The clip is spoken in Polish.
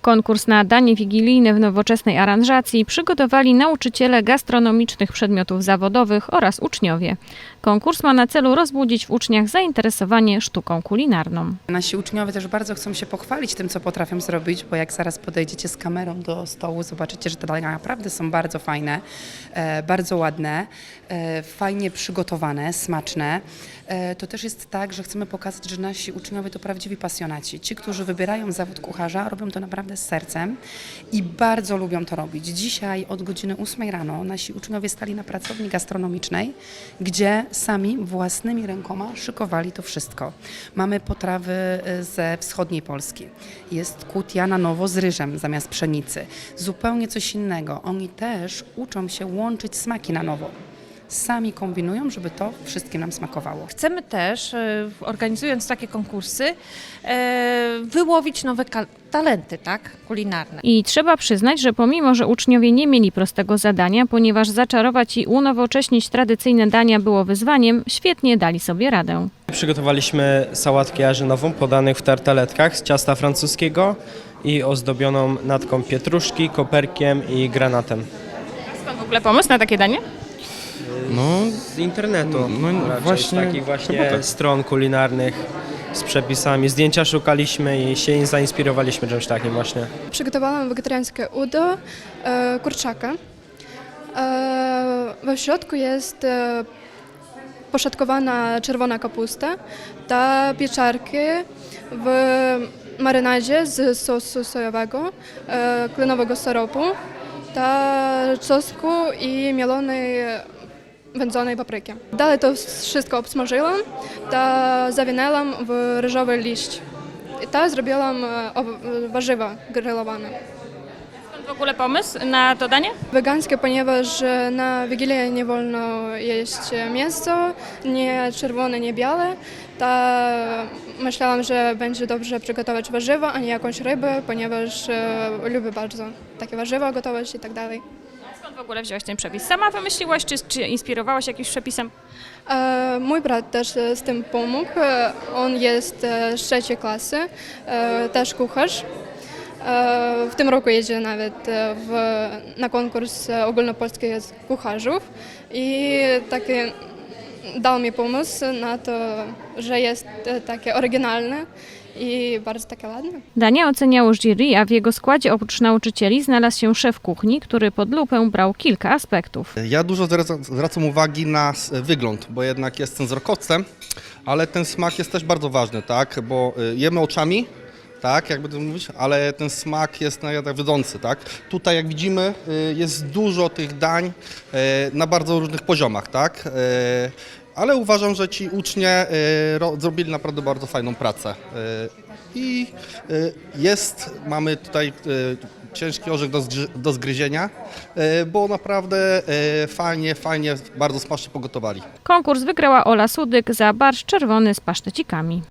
Konkurs na danie wigilijne w nowoczesnej aranżacji przygotowali nauczyciele gastronomicznych przedmiotów zawodowych oraz uczniowie. Konkurs ma na celu rozbudzić w uczniach zainteresowanie sztuką kulinarną. Nasi uczniowie też bardzo chcą się pochwalić tym, co potrafią zrobić, bo jak zaraz podejdziecie z kamerą do stołu, zobaczycie, że te dania naprawdę są bardzo fajne, e, bardzo ładne, e, fajnie przygotowane, smaczne. E, to też jest tak, że chcemy pokazać, że nasi uczniowie to prawdziwi pasjonaci. Ci, którzy wybierają zawód kucharza, robią to naprawdę z sercem i bardzo lubią to robić. Dzisiaj od godziny 8 rano nasi uczniowie stali na pracowni gastronomicznej, gdzie sami własnymi rękoma szykowali to wszystko. Mamy potrawy e, ze wschodniej Polski. Jest kutia na nowo z ryżem zamiast pszenicy. Zupełnie coś innego. Oni też uczą się łączyć smaki na nowo. Sami kombinują, żeby to wszystkim nam smakowało. Chcemy też, e, organizując takie konkursy, e, wyłowić nowe talenty tak, kulinarne. I trzeba przyznać, że pomimo, że uczniowie nie mieli prostego zadania, ponieważ zaczarować i unowocześnić tradycyjne dania było wyzwaniem, świetnie dali sobie radę. Przygotowaliśmy sałatkę jarzynową podanych w tartaletkach z ciasta francuskiego i ozdobioną natką pietruszki, koperkiem i granatem. Skąd w ogóle pomysł na takie danie? No, Z internetu. No, raczej, właśnie, Z takich właśnie chyba tak. stron kulinarnych z przepisami. Zdjęcia szukaliśmy i się zainspirowaliśmy czymś takim właśnie. Przygotowałam wegetariańskie udo e, kurczaka. E, we środku jest e, poszatkowana czerwona kapusta, ta pieczarki w marynadzie z sosu sojowego, e, klenowego syropu, ta czosnku i mielonej wędzonej papryki. Dalej to wszystko obsmażyłam, ta zawinęłam w ryżowy liść. I ta zrobiłam e, ow- warzywa grillowane. Skąd w ogóle pomysł na to danie? Wegańskie, ponieważ e, na Wigilię nie wolno jeść mięso, nie czerwone, nie białe. Ta myślałam, że będzie dobrze przygotować warzywa, a nie jakąś rybę, ponieważ e, lubię bardzo takie warzywa gotować i tak dalej. Skąd w ogóle wziąłeś ten przepis? Sama wymyśliłaś, czy, czy inspirowałaś jakimś przepisem? E, Mój brat też e, z tym pomógł. E, On jest e, z trzeciej klasy, e, też kucharz. E, W tym roku jedzie nawet e, w, na konkurs e, ogólnopolskich kucharzów i taki dał mi pomysł na to, że jest e, takie oryginalne i bardzo takie ładne. Dania oceniało jury, a w jego składzie oprócz nauczycieli znalazł się szef kuchni, który pod lupę brał kilka aspektów. ja dużo zwracam, uwagi na wygląd, bo jednak jestem wzrokowcem, ale ten smak jest też bardzo ważny, tak? Bo y, jemy oczami, tak, jakby to mówić, ale ten smak jest jednak wiodący, tak? Tutaj jak widzimy y, jest dużo tych dań y, na bardzo różnych poziomach, tak? Y, ale uważam, że ci ucznie ro, zrobili naprawdę bardzo fajną pracę. I jest, mamy tutaj ciężki orzech do, do zgryzienia, bo naprawdę fajnie, fajnie, bardzo smacznie pogotowali. Konkurs wygrała Ola Sudyk za barszcz czerwony z pasztecikami.